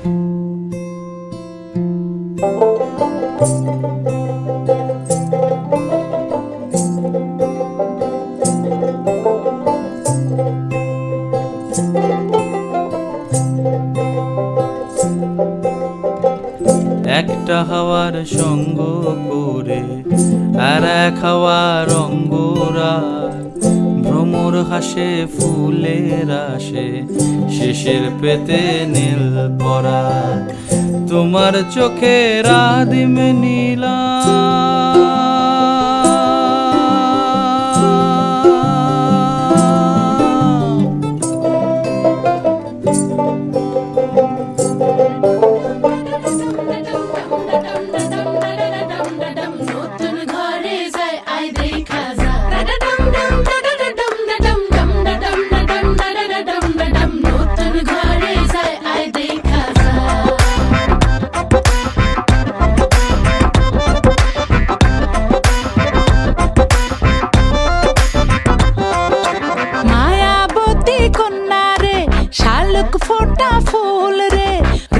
একটা হাওয়ার সঙ্গ করে আর এক হাওয়ার অঙ্গরা হাসে ফুলের আসে শেষের পেতে নীল পরা। তোমার চোখের আদিম নীলা।